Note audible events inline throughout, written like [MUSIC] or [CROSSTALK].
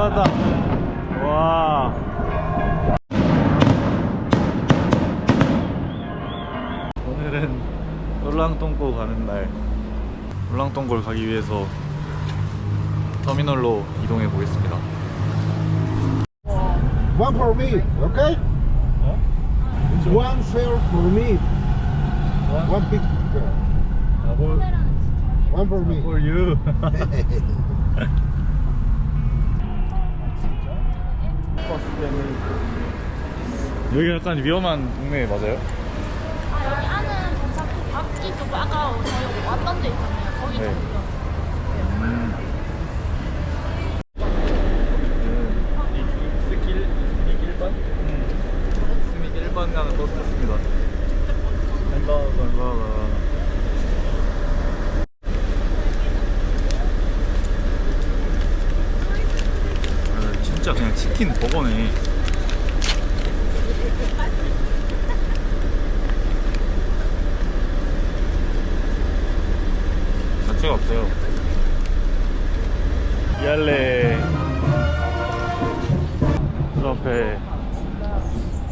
올라왔다. 와. 오늘은 울랑동고 가는 날. 울랑동고를 가기 위해서 터미널로 이동해 보겠습니다. One for me, okay? One fare for me. One big fare. One for me. For you. 여기 약간 위험한 동네 맞아요? 아 여기 안은 괜찮고 밖이 좀 아까 저희 왔던 데 있잖아요. 거기 네. 좀 위험. 스길 스믹 1번? 스믹 1번 가는 버스 탔습니다. 햄버거 아, 진짜 그냥 치킨 버거네. 없어요. 이알레 그 앞에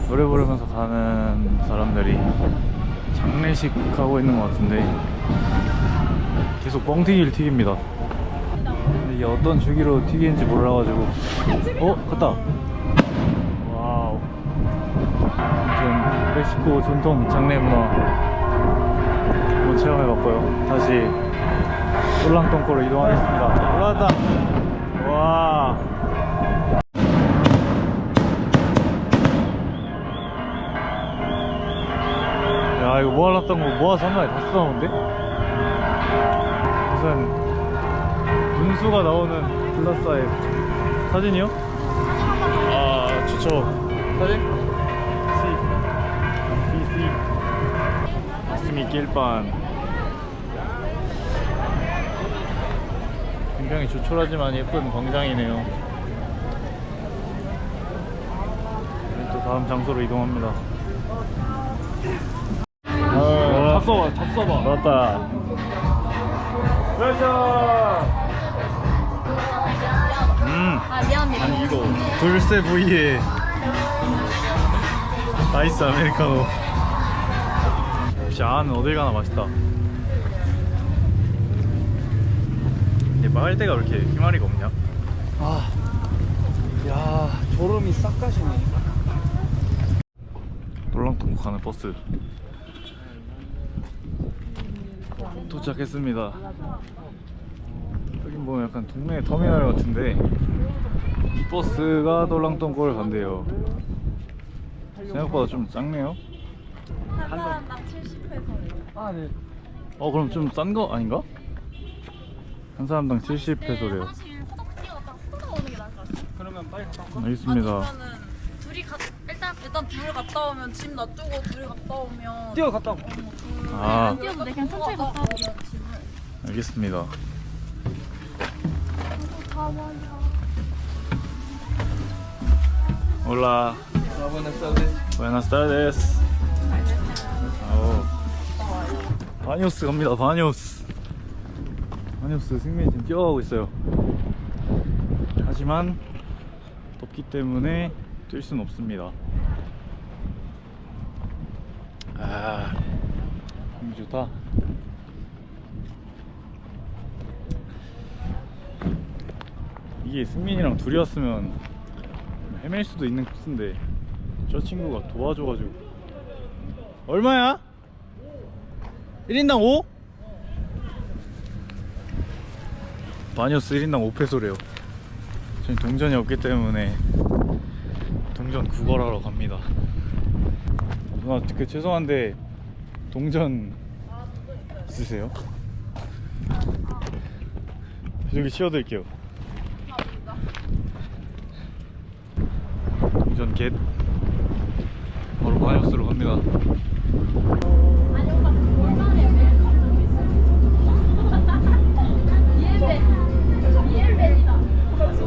노래 부르면서 가는 사람들이 장례식 하고 있는 것 같은데 계속 뻥튀기를 튀깁니다. 근데 이게 어떤 주기로 튀기는지 몰라가지고 어? 갔다. 와우. 아무튼 멕시코 전통 장례 문화 한번 체험해봤고요. 다시 울랑동코로 이동하겠습니다. 올라왔다. 와. 야 이거 모아놨던 거 모아서 한 마리 다 쏟아오는데? 우선 문수가 나오는 플러스아의 사진이요? 아 좋죠 사진? C C 스미 길반 굉장히 조촐하지만 예쁜 광장이네요 또 다음 장소로 이동합니다 어, 잡숴봐, 잡숴봐. 맞다. 그렇죠. 음, 아 미안합니다. 아니 이거 돌쇠 부위에 나이스 아메리카노. 역시 안은 어딜 가나 맛있다. 근데 마을대가 왜 이렇게 희마리가 없냐? 아, 야, 졸음이 싹 가시네. 놀랑통 가는 버스 도착했습니다. 여긴 보면 약간 동네 터미널 같은데 이 버스가 놀랑통골 간대요. 생각보다 좀 작네요. 한 사람당 70회선이요. 아, 네. 어 그럼 좀 싼 거 아닌가? 한 사람당 70페소래요. 화장실 후덕 뛰어갔다 후덕 오는 게 나을 것 같아요. 그러면 빨리 갈까? 알겠습니다. 아니면은 둘이 가 일단 일단 둘이 갔다 오면 짐 놔두고 둘이 갔다 오면 뛰어 갔다 와. 아 뛰어도 돼 그냥 천천히 갔다 오면 짐을. 알겠습니다. Hola. Buenas tardes. 아우. 바니오스 갑니다. 바니오스. 바니오스 승민이 지금 뛰어가고 있어요. 하지만 덥기 때문에 뛸 수는 없습니다. 아, 너무 좋다. 이게 승민이랑 둘이 왔으면 헤맬 수도 있는 코스인데 저 친구가 도와줘가지고 얼마야? 1인당 5? 바니오스 1인당 5페소래요. 저희 동전이 없기 때문에 동전 구걸하러 갑니다. 누나 그 죄송한데 동전 있으세요? 여기 치워드릴게요. 동전 겟. 바로 바이오스로 갑니다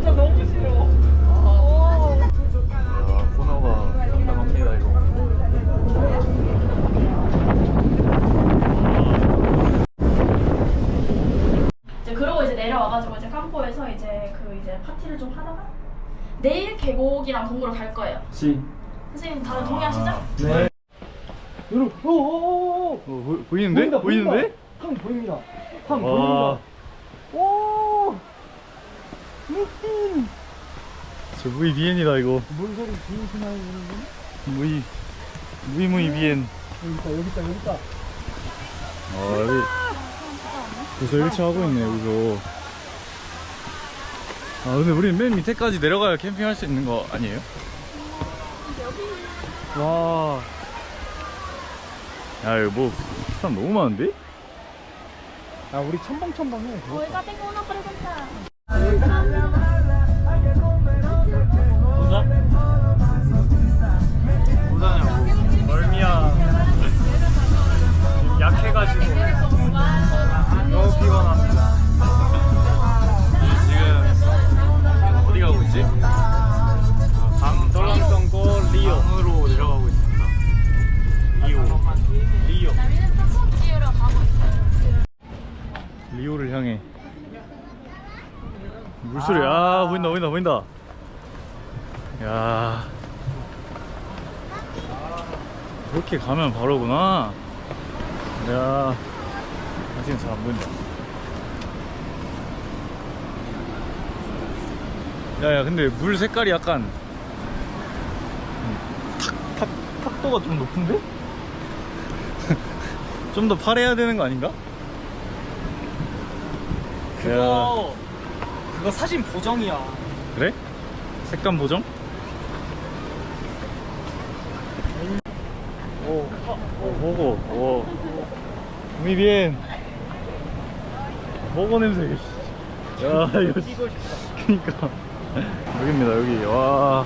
진짜 너무 싫어. 야 코너가 상당합니다 이거 이제 그러고 이제 내려와가지고 이제 캄포에서 이제 그 이제 파티를 좀 하다가 내일 계곡이랑 동굴을 갈 거예요. 시. 선생님 다들 동의하시죠? 네. 여러분, 오 오오오. 어, 보, 보이는데? 보인다, 보이는데? 탕 보입니다. 탕 와. 보입니다. 오. 저 무이 비엔이다 이거. 뭔 소리 들으시나요, 여러분? 무이 무이 무이 비엔. 여기 있다, 여기 있다, 여기 있다. 아 여기 여기서 1차 하고 있네 여기서. 아 근데 우리 맨 밑에까지 내려가야 캠핑할 수 있는 거 아니에요? 와. 야 이거 뭐 사람 너무 많은데? 아, 우리 첨벙첨벙해. 저희가 tengo una pregunta. 보 물소리, 아, 보인다, 보인다, 보인다. 야. 이렇게 가면 바로구나. 야. 아직은 잘안 보인다. 야, 야, 근데 물 색깔이 약간. 음, 탁, 탁, 탁도가 좀 높은데? [LAUGHS] 좀 더 파래야 되는 거 아닌가? 그거, 그거 사진 보정이야. 그래? 색감 보정? 오, 오, 보고, 오. Muy bien. 보고 냄새. 씨. 야, 이거. 그니까. 여기입니다, 여기. 와.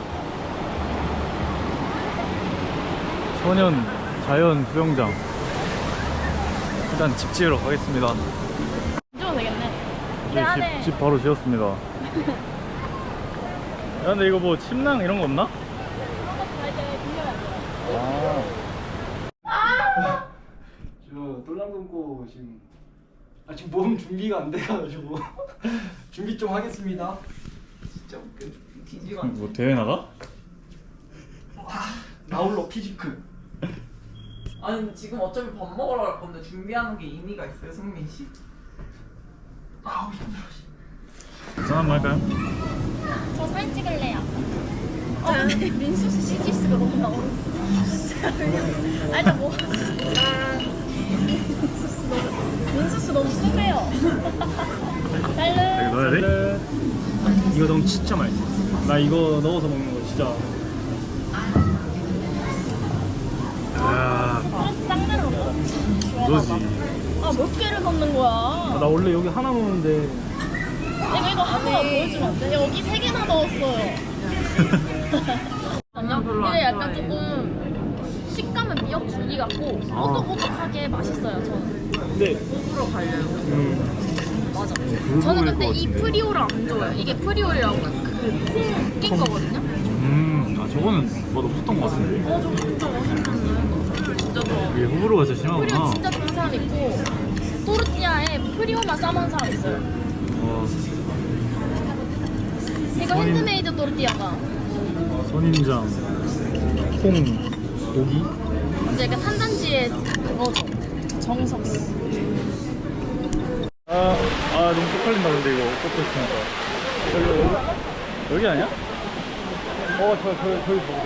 소년 자연 수영장. 일단 집 지으러 가겠습니다. 이제 그 안에 집, 집 바로 지었습니다. 야, 근데 이거 뭐 침낭 이런 거 없나? 아. 저 돌랑동고 지금 아직 몸 준비가 안 돼가지고 [LAUGHS] 준비 좀 하겠습니다. 진짜 웃겨. 뒤지가. 뭐 대회 나가? 나홀로 피지크. 아니 근데 지금 어차피 밥 먹으러 갈 건데 준비하는 게 의미가 있어요 승민 씨? 한번 할까요? 저 사진 찍을래요. 어, 근데 민수 씨 CG스가 너무 나오네. 아, 일단 뭐. 아, 민수 씨 너무, 민수 씨 너무 순해요. 이거 딸른. 넣어야 돼? 네. 이거 너무 진짜 맛있어. 나 이거 넣어서 먹는 거 진짜. 야, 플러스 쌍내를 넣어. 너지. 아, 몇 개를 넣는 거야? 아, 나 원래 여기 하나 먹는데 내가 이거 하나 보여주면 안 돼? 여기 세 개나 넣었어요. [LAUGHS] 그냥 별로 안 이게 약간 좋아해. 조금 식감은 미역 줄기 같고 오독오독하게 맛있어요, 저는. 근데 호불호 갈려요 음, 맞아. 굵어 저는 보일 근데 것 이 같은데. 프리오를 안 좋아해요. 이게 프리오라고 그콩낀 거거든요. 음, 아 저거는 맛 없었던 것 같은데. 어 저 진짜 맛있는데 진짜 좋아 이게 호불호가 진짜 프리오 심하구나. 진짜 좋은 사람 있고 또르띠아에 프리오만 싸먹는 사람 있어요. 어, 이거 선임- 핸드메이드 또르띠아가 선인장, 콩, 고기. 이제 그 탄단지의 그거죠. 정석. 아, 아 너무 쪽팔린다 근데 이거 꽂고 있으니까. 여기 여기 여기 아니야? 어, 저, 저, 저기 보고.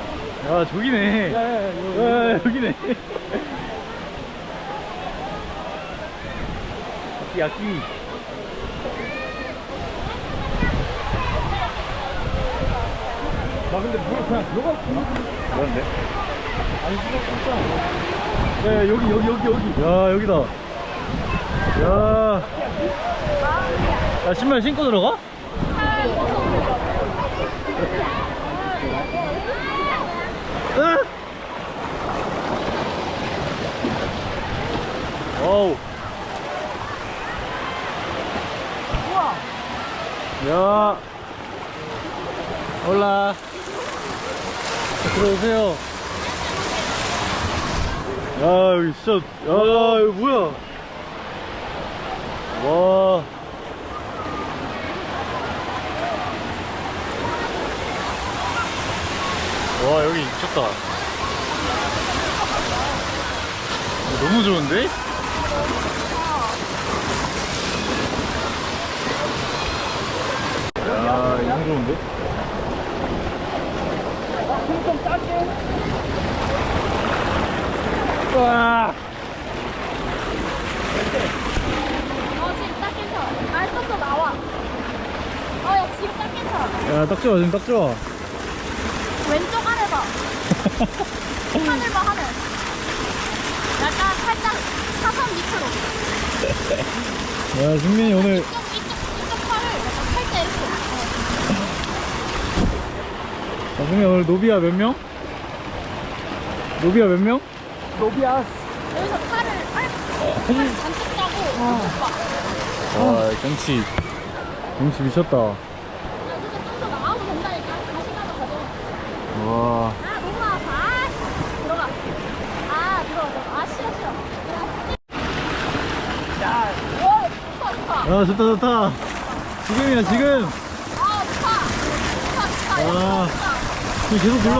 야 저기네. 야, 야, 야, 여기네. 야끼. 나 근데 물 그냥 들어가. 뭐는데? 아니, 진짜. 야, 야 여기 여기 여기 여기. 야 여기다. 야. 야 신발 신고 들어가? 으악! 어우. 야. 올라. 들어오세요. 야, 여기 진짜, 야, 이거 뭐야. 와. 와 여기 미쳤다 너무 좋은데? 야 너무 좋은데? 와 어 지금 딱 괜찮아. 알떡도 나와. 딱 괜찮아. 야, 딱 좋아, 지금 딱 좋아. 왼쪽 아래 봐. [LAUGHS] 하늘 봐 하늘. 약간 살짝 사선 밑으로. 야, 승민이 오늘 이쪽 이쪽 이쪽 팔을 약간 살짝 이렇게. 어. 야, 승민이 오늘 노비야 몇 명? 노비야 몇 명? 여기서 팔을 팔팔 잔뜩 짜고 이쪽 봐. 아, 경치. 경치 미쳤다. 야 근데 좀 더 나가도 된다니까. 다시 가서 가져. 와. 아 너무 나왔어. 아 씨. 들어가. 아 들어가 들어가. 아 싫어 싫어. 야. 오 좋다 좋다. 야, 좋다. 지금이야, 지금. 아 좋다. 좋다 좋다. 와. 좋다. 지금 계속 불러.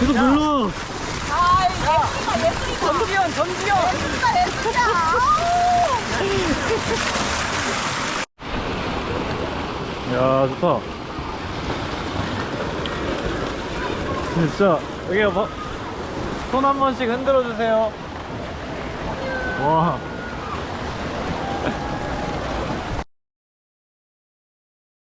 계속 불러. 아 예술이다 예술이다. 전두현 전두현. 예술이다 예술이야. 아우. 야, 좋다. 진짜, 여기 봐. 손한 번씩 흔들어 주세요. 와.